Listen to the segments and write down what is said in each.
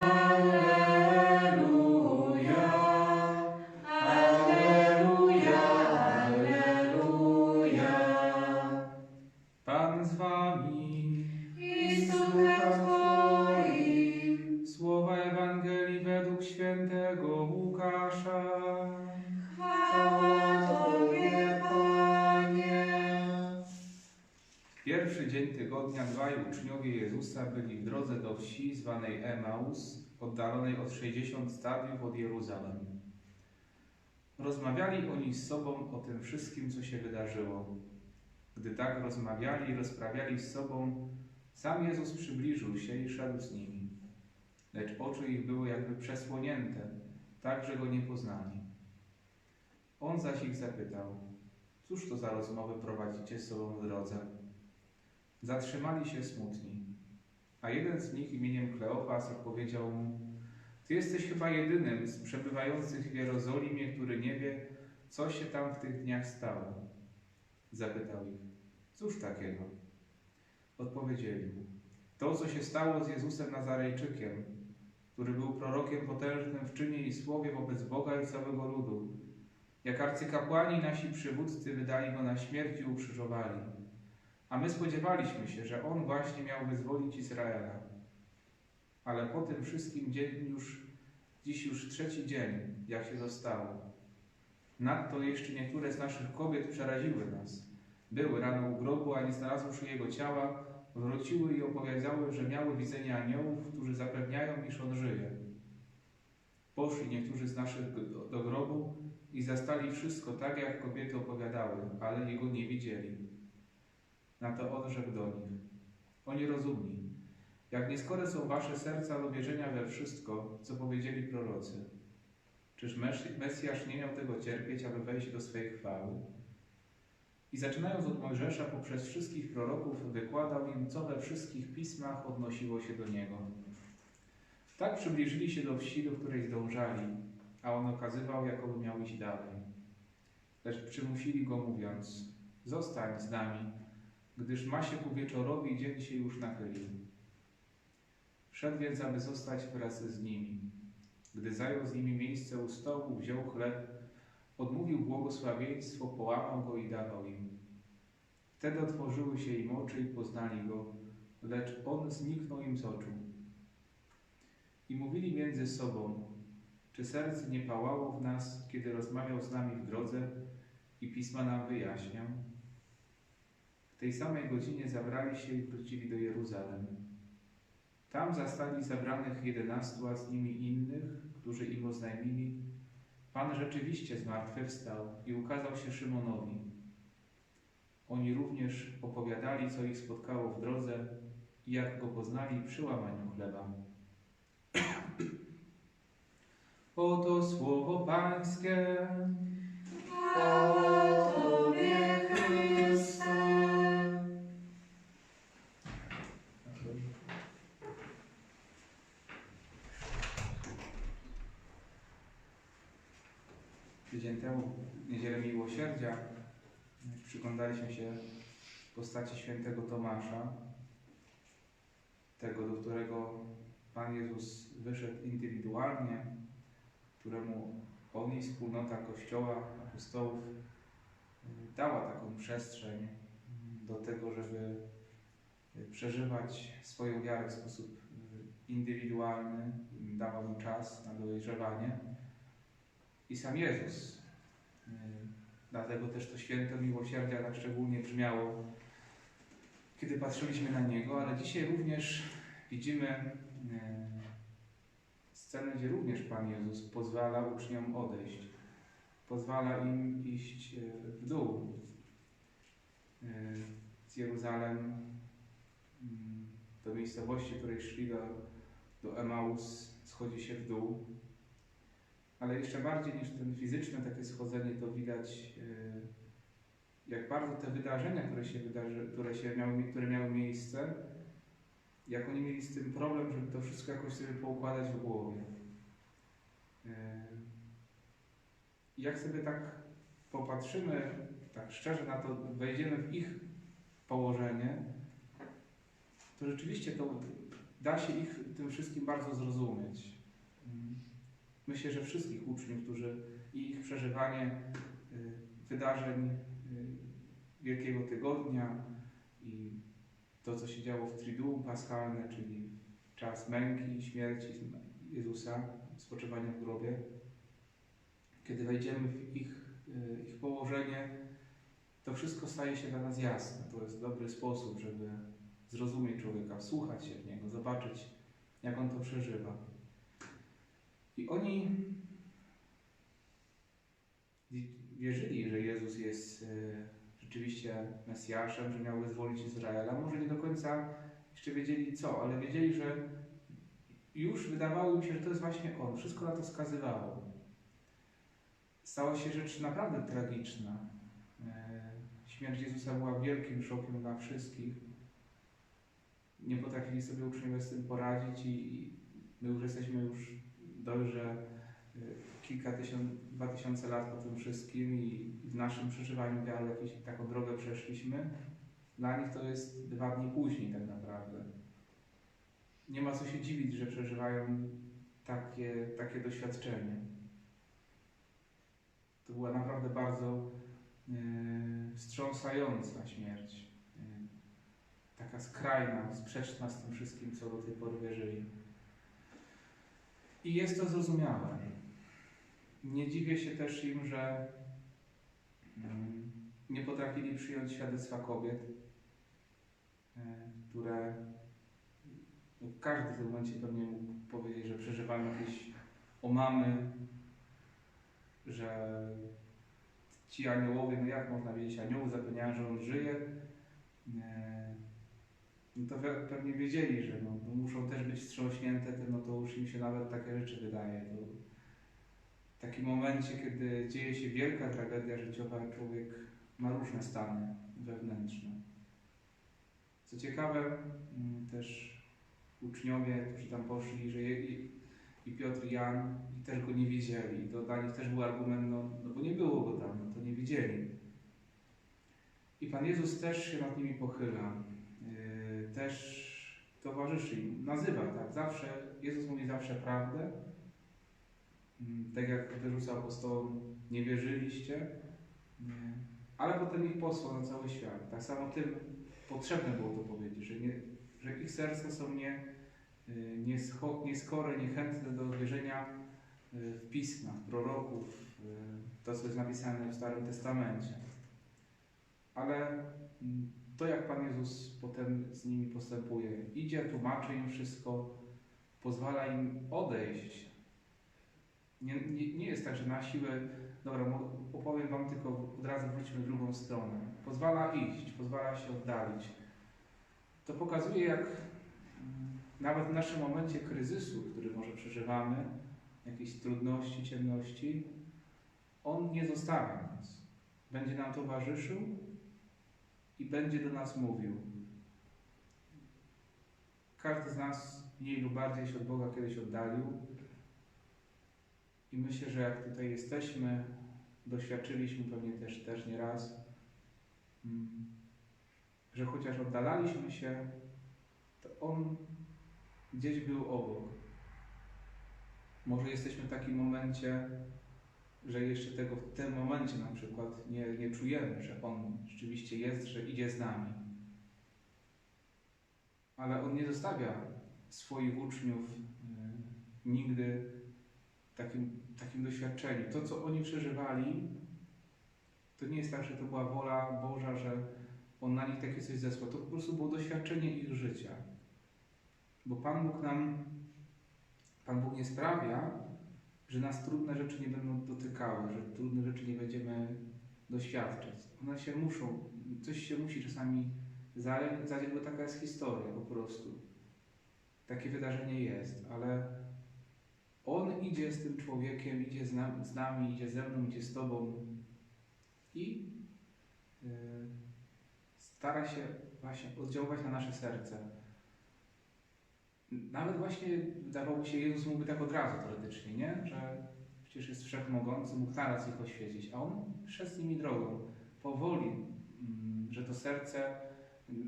Pan do wsi zwanej Emaus, oddalonej od 60 stadiów od Jeruzalem. Rozmawiali oni z sobą o tym wszystkim, co się wydarzyło. Gdy tak rozmawiali i rozprawiali z sobą, sam Jezus przybliżył się i szedł z nimi. Lecz oczy ich były jakby przesłonięte, tak, że go nie poznali. On zaś ich zapytał, cóż to za rozmowy prowadzicie z sobą w drodze? Zatrzymali się smutni, a jeden z nich imieniem Kleofas odpowiedział mu, Ty jesteś chyba jedynym z przebywających w Jerozolimie, który nie wie, co się tam w tych dniach stało. Zapytał ich, cóż takiego? Odpowiedzieli mu, to, co się stało z Jezusem Nazarejczykiem, który był prorokiem potężnym w czynie i słowie wobec Boga i całego ludu. Jak arcykapłani nasi przywódcy wydali go na śmierć i ukrzyżowali. A my spodziewaliśmy się, że On właśnie miał wyzwolić Izraela. Ale po tym wszystkim dzień już, dziś już trzeci dzień, jak się to stało. Nadto jeszcze niektóre z naszych kobiet przeraziły nas. Były rano u grobu, a nie znalazłszy jego ciała, wróciły i opowiedziały, że miały widzenie aniołów, którzy zapewniają, iż on żyje. Poszli niektórzy z naszych do grobu i zastali wszystko tak, jak kobiety opowiadały, ale jego nie widzieli. Na to on rzekł do nich: Oni rozumni, jak nieskore są wasze serca do wierzenia we wszystko, co powiedzieli prorocy. Czyż Mes- Mesjasz nie miał tego cierpieć, aby wejść do swej chwały? I zaczynając od Mojżesza poprzez wszystkich proroków, wykładał im, co we wszystkich pismach odnosiło się do niego. Tak przybliżyli się do wsi, do której zdążali, a on okazywał, jakoby miał iść dalej. Lecz przymusili go, mówiąc: Zostań z nami, gdyż ma się ku wieczorowi i dzień się już nachylił. Szedł więc, aby zostać wraz z nimi. Gdy zajął z nimi miejsce u stołu, wziął chleb, odmówił błogosławieństwo, połamał go i dawał im. Wtedy otworzyły się im oczy i poznali go, lecz on zniknął im z oczu. I mówili między sobą, czy serce nie pałało w nas, kiedy rozmawiał z nami w drodze i pisma nam wyjaśniał? Tej samej godzinie zabrali się i wrócili do Jeruzalem. Tam zastali zebranych jedenastu, a z nimi innych, którzy im oznajmili, Pan rzeczywiście zmartwychwstał i ukazał się Szymonowi. Oni również opowiadali, co ich spotkało w drodze i jak go poznali przy łamaniu chleba. Oto słowo Pańskie. Chwała temu, Niedzielę Miłosierdzia, przyglądaliśmy się postaci świętego Tomasza, tego, do którego Pan Jezus wyszedł indywidualnie, któremu On i wspólnota Kościoła, apostołów y, dała taką przestrzeń do tego, żeby przeżywać swoją wiarę w sposób y, indywidualny, dała mu czas na dojrzewanie. I sam Jezus. Y, Dlatego też to święto miłosierdzia tak szczególnie brzmiało, kiedy patrzyliśmy na Niego, ale dzisiaj również widzimy y, scenę, gdzie również Pan Jezus pozwala uczniom odejść. Pozwala im iść y, w dół. Z Jeruzalem do miejscowości, której szli do, do Emaus, schodzi się w dół. Ale jeszcze bardziej niż ten fizyczne takie schodzenie, to widać, e, jak bardzo te wydarzenia, które się, wydarzy, które się miały, które miały miejsce, jak oni mieli z tym problem, żeby to wszystko jakoś sobie poukładać w głowie. E, jak sobie tak popatrzymy, tak szczerze na to, wejdziemy w ich położenie, to rzeczywiście to da się ich tym wszystkim bardzo zrozumieć. Myślę, że wszystkich uczniów, którzy i ich przeżywanie y, wydarzeń y, Wielkiego Tygodnia i to, co się działo w Triduum Paschalne, czyli czas męki śmierci Jezusa, spoczywania w grobie, kiedy wejdziemy w ich, y, ich położenie, to wszystko staje się dla nas jasne. To jest dobry sposób, żeby zrozumieć człowieka, wsłuchać się w niego, zobaczyć, jak on to przeżywa. I oni wierzyli, że Jezus jest e, rzeczywiście Mesjaszem, że miał wyzwolić Izraela. Może nie do końca jeszcze wiedzieli co, ale wiedzieli, że już wydawało im się, że to jest właśnie On. Wszystko na to wskazywało. Stała się rzecz naprawdę tragiczna. E, Śmierć Jezusa była wielkim szokiem dla wszystkich. Nie potrafili sobie uczniowie z tym poradzić i my już jesteśmy już dojrze y, kilka tysiąc, dwa tysiące lat po tym wszystkim i w naszym przeżywaniu wiary taką drogę przeszliśmy. Dla nich to jest dwa dni później tak naprawdę. Nie ma co się dziwić, że przeżywają takie, takie doświadczenie. To była naprawdę bardzo yy, wstrząsająca śmierć. Yy, taka skrajna, sprzeczna z tym wszystkim, co do tej pory wierzyli. I jest to zrozumiałe. Nie dziwię się też im, że nie potrafili przyjąć świadectwa kobiet, e, które no, każdy w tym momencie pewnie mógł powiedzieć, że przeżywają jakieś omamy, że ci aniołowie, no jak można wiedzieć, anioły zapewniają, że on żyje, e, to we- pewnie wiedzieli, że no, no muszą też być wstrząśnięte no to już im się nawet takie rzeczy wydaje. To w takim momencie, kiedy dzieje się wielka tragedia życiowa, człowiek ma różne stany wewnętrzne. Co ciekawe, mm, też uczniowie, którzy tam poszli, że i, i Piotr i Jan i też go nie widzieli. To dla nich też był argument, no, no bo nie było go tam, no to nie widzieli. I Pan Jezus też się nad nimi pochyla też towarzyszy im, nazywa tak, zawsze, Jezus mówi zawsze prawdę, Mm, tak jak wyrzucał apostołom, nie wierzyliście, nie. ale potem ich posłał na cały świat. Tak samo tym potrzebne było to powiedzieć, że, nie, że ich serca są nie, yy, niescho- nieskore, niechętne do wierzenia yy, w pisma, w proroków, yy, to co jest napisane w Starym Testamencie. Ale mm, to, jak Pan Jezus potem z nimi postępuje. Idzie, tłumaczy im wszystko, pozwala im odejść. Nie, nie, nie jest tak, że na siłę, dobra, opowiem Wam, tylko od razu wróćmy w drugą stronę. Pozwala iść, pozwala się oddalić. To pokazuje, jak mm, nawet w naszym momencie kryzysu, który może przeżywamy, jakiejś trudności, ciemności, On nie zostawia nas. Będzie nam towarzyszył, i będzie do nas mówił. Każdy z nas mniej lub bardziej się od Boga kiedyś oddalił. I myślę, że jak tutaj jesteśmy, doświadczyliśmy pewnie też, też nie raz, mm, że chociaż oddalaliśmy się, to On gdzieś był obok. Może jesteśmy w takim momencie, że jeszcze tego w tym momencie na przykład nie, nie czujemy, że On rzeczywiście jest, że idzie z nami. Ale On nie zostawia swoich uczniów y, nigdy w takim, takim doświadczeniu. To, co oni przeżywali, to nie jest tak, że to była wola Boża, że On na nich takie coś zesłał. To po prostu było doświadczenie ich życia. Bo Pan Bóg nam, Pan Bóg nie sprawia, że nas trudne rzeczy nie będą dotykały, że trudne rzeczy nie będziemy doświadczać. One się muszą, coś się musi czasami zadziać, bo taka jest historia po prostu. Takie wydarzenie jest, ale On idzie z tym człowiekiem, idzie z, z nami, idzie ze mną, idzie z Tobą i yy, stara się właśnie oddziaływać na nasze serce. Nawet właśnie wydawałoby się, Jezus mógłby tak od razu teoretycznie, nie? Że przecież jest wszechmogący, mógł naraz ich oświecić, a On szedł z nimi drogą, powoli, mm, że to serce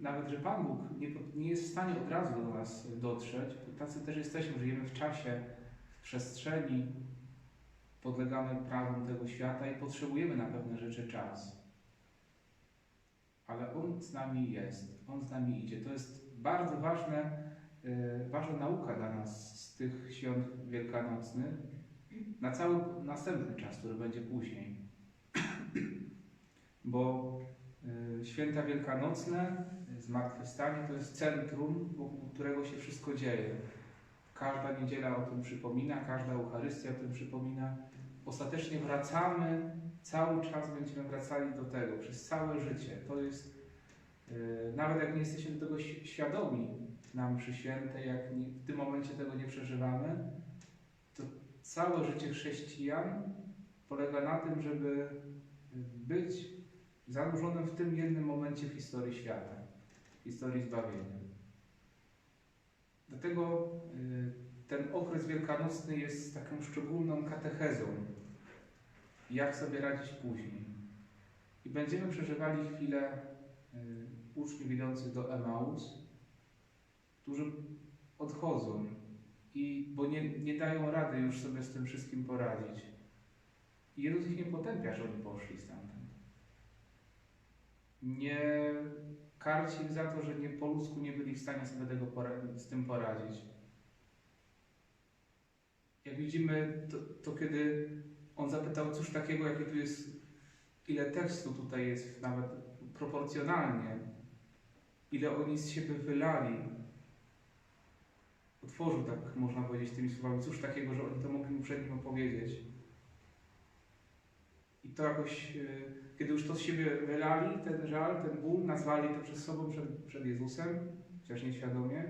Nawet, że Pan Bóg nie, nie jest w stanie od razu do nas dotrzeć. Tacy też jesteśmy, żyjemy w czasie, w przestrzeni, podlegamy prawom tego świata i potrzebujemy na pewne rzeczy czas. Ale On z nami jest, On z nami idzie. To jest bardzo ważne, ważna nauka dla nas z tych świąt wielkanocnych na cały następny czas, który będzie później. Bo y, święta wielkanocne, y, zmartwychwstanie to jest centrum, wokół którego się wszystko dzieje. Każda niedziela o tym przypomina, każda Eucharystia o tym przypomina. Ostatecznie wracamy, cały czas będziemy wracali do tego, przez całe życie. To jest, nawet jak nie jesteśmy tego świadomi na mszy świętej, jak w tym momencie tego nie przeżywamy, to całe życie chrześcijan polega na tym, żeby być zanurzonym w tym jednym momencie w historii świata, w historii zbawienia. Dlatego y, ten okres wielkanocny jest taką szczególną katechezą, jak sobie radzić później. I będziemy przeżywali chwilę y, uczniów idących do Emaus, którzy odchodzą, i, bo nie, nie dają rady już sobie z tym wszystkim poradzić. I Jezus ich nie potępia, że oni poszli stamtąd. Nie karci ich za to, że nie, po ludzku nie byli w stanie sobie tego z tym poradzić. Jak widzimy, to, to kiedy on zapytał, cóż takiego, jaki tu jest, ile tekstu tutaj jest, nawet proporcjonalnie, ile oni z siebie wylali, otworzył, tak można powiedzieć, tymi słowami, cóż takiego, że oni to mogli mu przed nim opowiedzieć. I to jakoś, e, kiedy już to z siebie wylali, ten żal, ten ból, nazwali to przez sobą, przed, przed Jezusem, chociaż nieświadomie,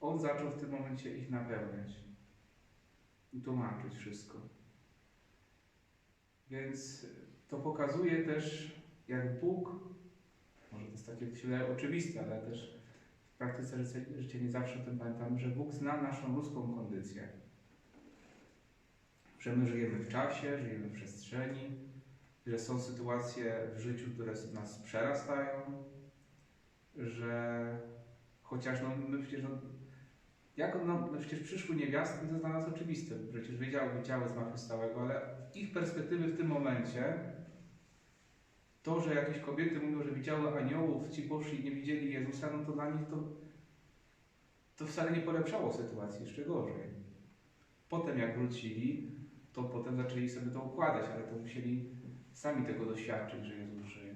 On zaczął w tym momencie ich napełniać i tłumaczyć wszystko. Więc to pokazuje też, jak Bóg, może to jest takie oczywiste, ale też w praktyce życia, nie zawsze o tym pamiętamy, że Bóg zna naszą ludzką kondycję. Że my żyjemy w czasie, żyjemy w przestrzeni, że są sytuacje w życiu, które nas przerastają, że chociaż no, my przecież, no, jak on, no, przecież przyszły niewiasty, to jest dla nas oczywiste, przecież wiedziały, wiedziały zmartwychwstałego, ale ich perspektywy w tym momencie to, że jakieś kobiety mówią, że widziały aniołów, ci poszli nie widzieli Jezusa, no to dla nich to, to wcale nie polepszało sytuacji, jeszcze gorzej. Potem jak wrócili, to potem zaczęli sobie to układać, ale to musieli sami tego doświadczyć, że Jezus żyje.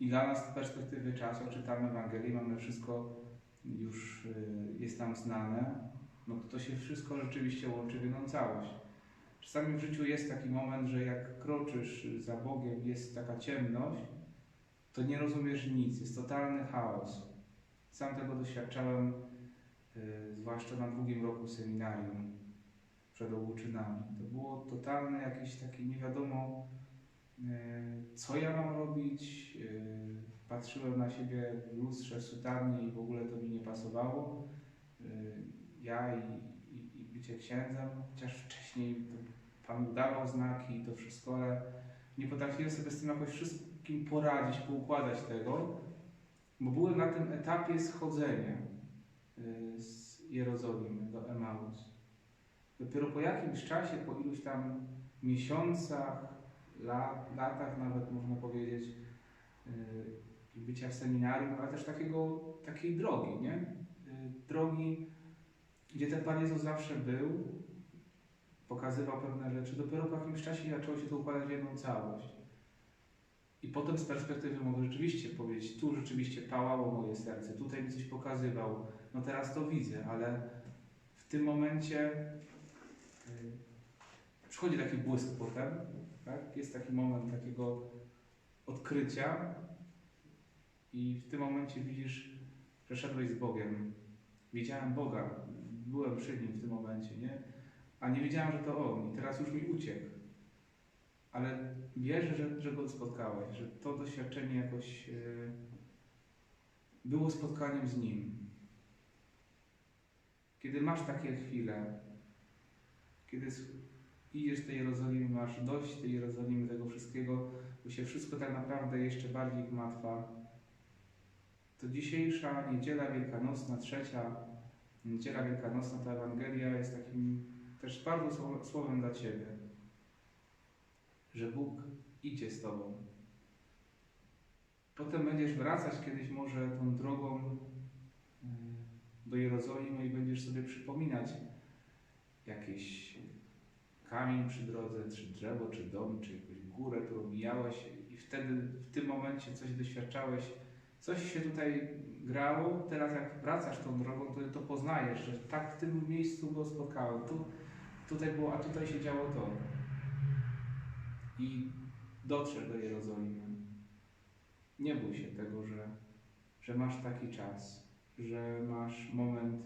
I dla nas z perspektywy czasu czytamy Ewangelię, mamy wszystko już y, jest nam znane, no to to się wszystko rzeczywiście łączy w jedną całość. Czasami w życiu jest taki moment, że jak kroczysz za Bogiem, jest taka ciemność, to nie rozumiesz nic, jest totalny chaos. Sam tego doświadczałem, y, zwłaszcza na drugim roku seminarium przed Ołuczynami. To było totalne jakieś takie nie wiadomo, y, co ja mam robić. y, Patrzyłem na siebie w lustrze, w i w ogóle to mi nie pasowało. Y, Ja i, i, i bycie księdzem, chociaż wcześniej to Pan dawał znaki i to wszystko, ale nie potrafiłem sobie z tym jakoś wszystkim poradzić, poukładać tego, bo byłem na tym etapie schodzenia y, z Jerozolimy do Emaus. Dopiero po jakimś czasie, po iluś tam miesiącach, lat, latach nawet można powiedzieć, y, bycia w seminarium, ale też takiego, takiej drogi, nie? Y, Drogi, gdzie ten Pan Jezus zawsze był, pokazywał pewne rzeczy. Dopiero po jakimś czasie zaczęło się to układać w jedną całość. I potem z perspektywy mogę rzeczywiście powiedzieć, tu rzeczywiście pałało moje serce, tutaj mi coś pokazywał, no teraz to widzę, ale w tym momencie y, przychodzi taki błysk potem, tak? jest taki moment takiego odkrycia i w tym momencie widzisz, że szedłeś z Bogiem. Widziałem Boga, byłem przy Nim w tym momencie, nie? A nie wiedziałem, że to On i teraz już mi uciekł. Ale wierzę, że, że Go spotkałeś, że to doświadczenie jakoś yy, było spotkaniem z Nim. Kiedy masz takie chwile, kiedy idziesz tej Jerozolimie, masz dość tej Jerozolimy, tego wszystkiego, bo się wszystko tak naprawdę jeszcze bardziej gmatwa, to dzisiejsza niedziela wielkanocna, trzecia niedziela wielkanocna, ta Ewangelia jest takim też bardzo słow- słowem dla Ciebie, że Bóg idzie z Tobą. Potem będziesz wracać kiedyś może tą drogą y, do Jerozolimy i będziesz sobie przypominać jakiś kamień przy drodze, czy drzewo, czy dom, czy jakąś górę, którą mijałeś i wtedy w tym momencie coś doświadczałeś, coś się tutaj grało, teraz jak wracasz tą drogą, to, to poznajesz, że tak w tym miejscu go spotkałem, tu, tutaj było, a tutaj się działo to. I dotrzesz do Jerozolimy. Nie bój się tego, że, że masz taki czas, że masz moment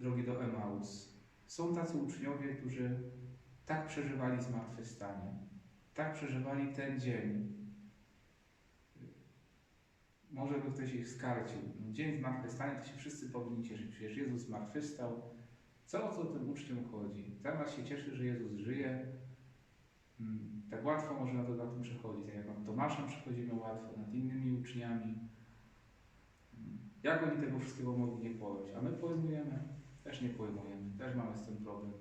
drogi do Emaus. Są tacy uczniowie, którzy tak przeżywali zmartwychwstanie, tak przeżywali ten dzień. Może by ktoś ich skarcił. Dzień zmartwychwstania to się wszyscy powinni cieszyć. Przecież Jezus zmartwychwstał. Co o co tym uczniom chodzi? Zamiast się cieszy, że Jezus żyje, mm, tak łatwo można na to na tym przechodzić. Tak jak nad Tomaszem przechodzimy łatwo, nad innymi uczniami. Mm, Jak oni tego wszystkiego mogli nie pojąć? A my pojmujemy? Też nie pojmujemy. Też mamy z tym problem.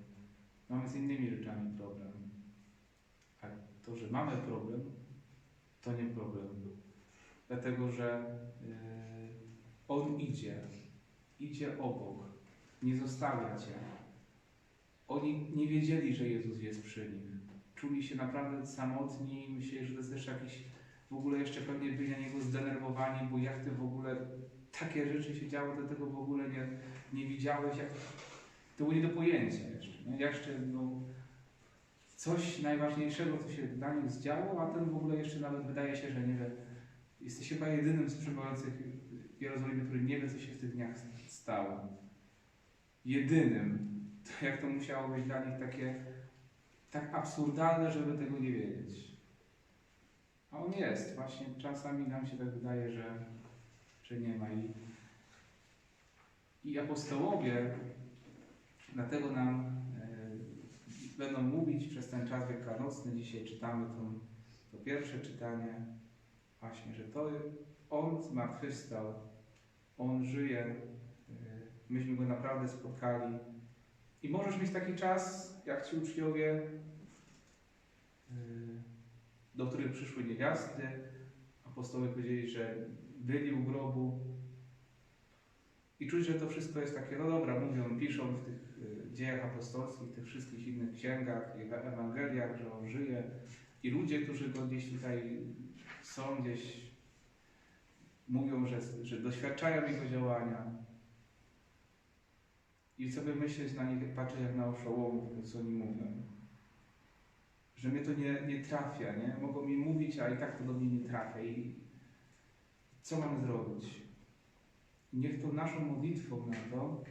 Mamy z innymi rzeczami problem. A to, że mamy problem, to nie problem. Dlatego, że yy, On idzie, idzie obok, nie zostawia Cię. Oni nie wiedzieli, że Jezus jest przy nich. Czuli się naprawdę samotni, myśleli, że to jest też jakiś, w ogóle jeszcze pewnie byli na Niego zdenerwowani, bo jak Ty w ogóle, takie rzeczy się działy, to tego w ogóle nie, nie widziałeś, jak, to było nie do pojęcia jeszcze. Nie? Jeszcze no, coś najważniejszego, co się dla nich zdziało, a ten w ogóle jeszcze nawet wydaje się, że nie wie. Jesteś chyba jedynym z przybywających w Jerozolimie, który nie wie, co się w tych dniach stało. Jedynym. To jak to musiało być dla nich takie tak absurdalne, żeby tego nie wiedzieć. A on jest. Właśnie czasami nam się tak wydaje, że, że nie ma. I, I apostołowie dlatego nam e, będą mówić przez ten czas wielkanocny. Dzisiaj czytamy to, to pierwsze czytanie, właśnie, że to On zmartwychwstał, On żyje, myśmy Go naprawdę spotkali. I możesz mieć taki czas, jak ci uczniowie, e, do których przyszły niewiasty. Apostołowie powiedzieli, że byli u grobu, i czuć, że to wszystko jest takie, no dobra, mówią, piszą w tych y, dziejach apostolskich, tych wszystkich innych księgach i Ewangeliach, że on żyje. I ludzie, którzy go gdzieś tutaj są, gdzieś mówią, że, że doświadczają jego działania. I sobie myśleć na nich, patrzeć jak na oszołomów, co oni mówią. Że mnie to nie, nie trafia, nie? Mogą mi mówić, a i tak to do mnie nie trafia. I co mam zrobić? Niech to naszą modlitwą na to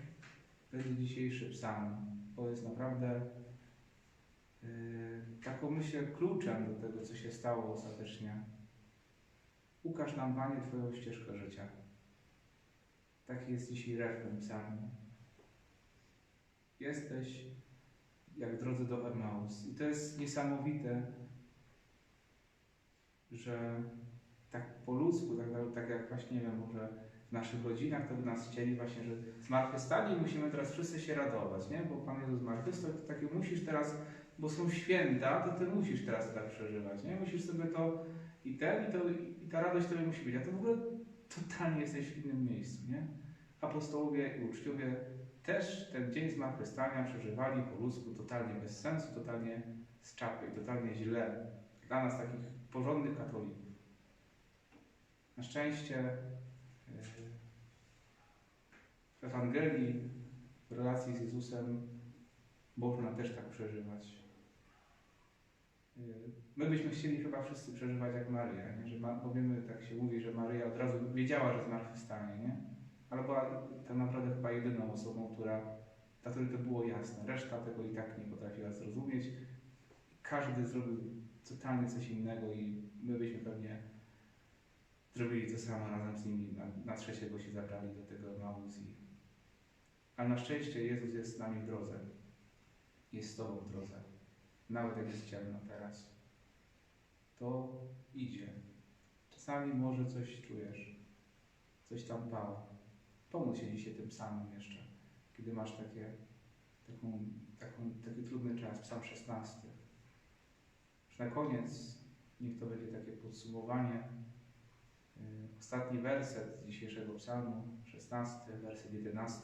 będzie dzisiejszy psalm. To jest naprawdę yy, taką myślę kluczem do tego, co się stało ostatecznie. Ukaż nam, Panie, Twoją ścieżkę życia. Taki jest dzisiaj refren psalmu. Jesteś jak w drodze do Emaus. I to jest niesamowite, że tak po ludzku, tak, tak jak właśnie, nie wiem, może w naszych rodzinach, to by nas chcieli właśnie, że zmartwychwstanie i musimy teraz wszyscy się radować, nie? Bo Pan Jezus zmartwychwstał, to takie musisz teraz, bo są święta, to Ty musisz teraz to tak przeżywać, nie? Musisz sobie to i ten, i, to, i ta radość Tobie musi być, a Ty w ogóle totalnie jesteś w innym miejscu, nie? Apostołowie i uczciowie też ten dzień zmartwychwstania przeżywali po ludzku totalnie bez sensu, totalnie z czapy, totalnie źle. Dla nas takich porządnych katolików. Na szczęście w Ewangelii, w relacji z Jezusem można też tak przeżywać. My byśmy chcieli chyba wszyscy przeżywać jak Maria, nie? że ma, powiemy, tak się mówi, że Maryja od razu wiedziała, że zmartwychwstanie, nie? Ale była tak naprawdę chyba jedyną osobą, która, dla której to było jasne. Reszta tego i tak nie potrafiła zrozumieć. Każdy zrobił totalnie coś innego i my byśmy pewnie zrobili to samo razem z nimi. Na, na trzeciego się zabrali do tego Maus ale na szczęście Jezus jest z nami w drodze. Jest z Tobą w drodze. Nawet jak jest ciemno teraz. To idzie. czasami może coś czujesz, coś tam pała. Pomóż się tym psalmem jeszcze, kiedy masz takie, taką, taką, taki trudny czas, psalm 16. Już na koniec niech to będzie takie podsumowanie. Yy, Ostatni werset dzisiejszego psalmu, 16, werset 11.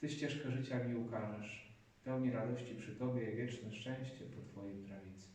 Ty ścieżkę życia mi ukażesz, pełni radości przy Tobie i wieczne szczęście po Twojej prawicy.